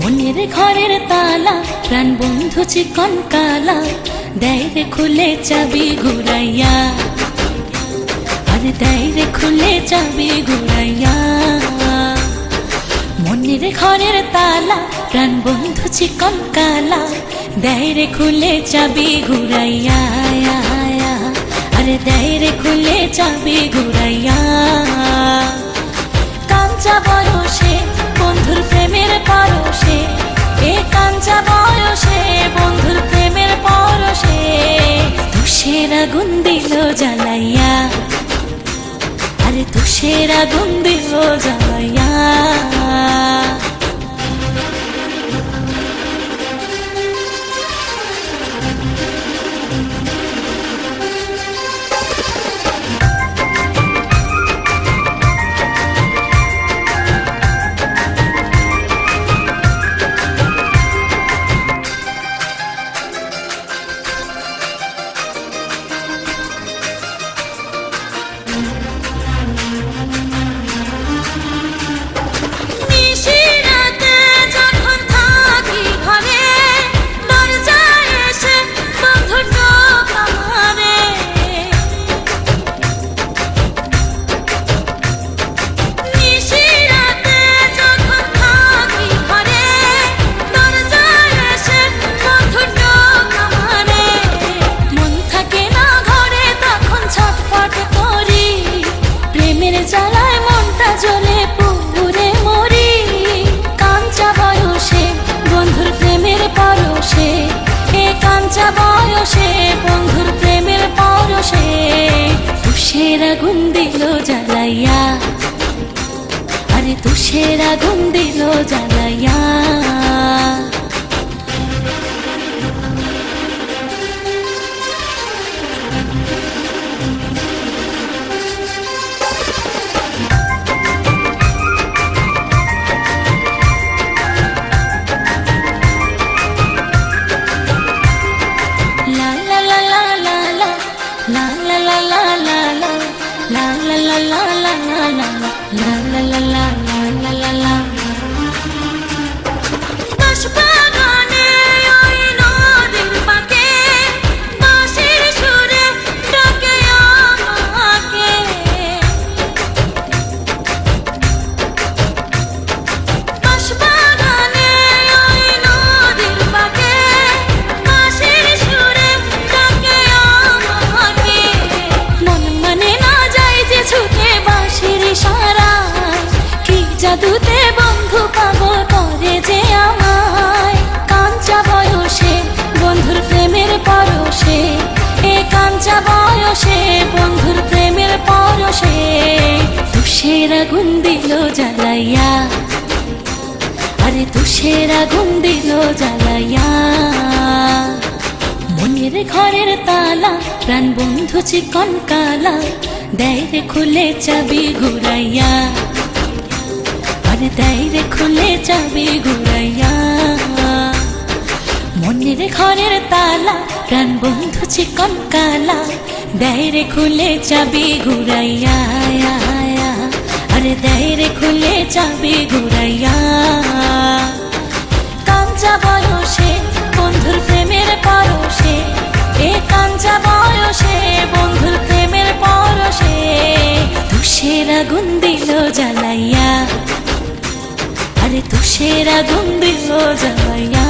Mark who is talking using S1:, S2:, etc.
S1: মনের ঘরের তালা প্রাণ বন্ধু চিকন কালা দেয় রে খুলে চাবি ঘুরাইয়া আর দেয় রে খুলে চাবি ঘুরাইয়া প্রাণ বন্ধু চিকন কালা। দেয় খুলে চাবি ঘুরাইয়া আরে দেয় রে খুলে চাবি ঘুরাইয়া। কাঞ্চা বয়সে, বন্ধুর প্রেমের পরশে। এ কাঞ্চা বয়সে, বন্ধুর প্রেমের পরশে। তুষের আগুন দিল জ্বালাইয়া। আরে তুষের আগুন দিল জ্বালাইয়া। এ বয়সে বন্ধুর প্রেমের পরশে তুষের আগুন দিল জ্বালাইয়া। আরে তুষের আগুন দিল জ্বালাইয়া। তুষের আগুন দিল জ্বালাইয়া আরে তুষের আগুন দিল জ্বালাইয়া মনের ঘরের তালা, প্রাণ বন্ধু চিকন কালা দেয় রে খুলে চাবি ঘুরাইয়া। আরে দেয় রে খুলে চাবি ঘুরাইয়া। মনের ঘরের তালা, প্রাণ বন্ধু চিকন কালা দেয় রে খুলে চাবি ঘুরাইয়া। চাবি ঘুরাইয়া। কাঞ্চা বয়সে, বন্ধুর প্রেমের পরশে। এ কাঞ্চা বয়সে, বন্ধুর প্রেমের পরশে। তুষের আগুন দিল জ্বালাইয়া। আরে তুষের আগুন দিল জ্বালাইয়া।